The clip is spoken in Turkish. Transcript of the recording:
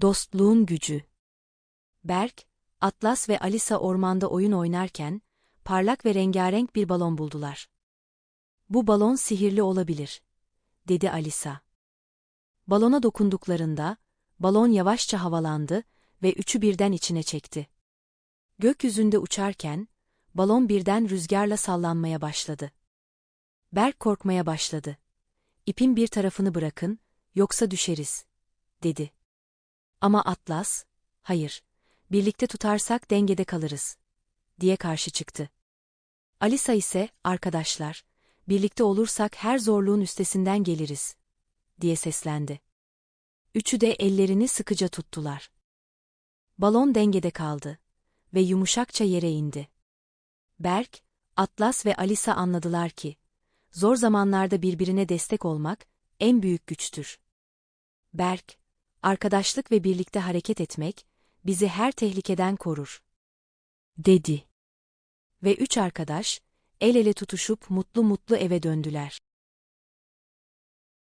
Dostluğun gücü. Berk, Atlas ve Alisa ormanda oyun oynarken, parlak ve rengarenk bir balon buldular. Bu balon sihirli olabilir, dedi Alisa. Balona dokunduklarında, balon yavaşça havalandı ve üçü birden içine çekti. Gökyüzünde uçarken, balon birden rüzgarla sallanmaya başladı. Berk korkmaya başladı. İpin bir tarafını bırakın, yoksa düşeriz, dedi. Ama Atlas, hayır, birlikte tutarsak dengede kalırız, diye karşı çıktı. Alisa ise, arkadaşlar, birlikte olursak her zorluğun üstesinden geliriz, diye seslendi. Üçü de ellerini sıkıca tuttular. Balon dengede kaldı ve yumuşakça yere indi. Berk, Atlas ve Alisa anladılar ki, zor zamanlarda birbirine destek olmak en büyük güçtür. Berk, arkadaşlık ve birlikte hareket etmek bizi her tehlikeden korur. Dedi. Ve üç arkadaş, el ele tutuşup mutlu mutlu eve döndüler.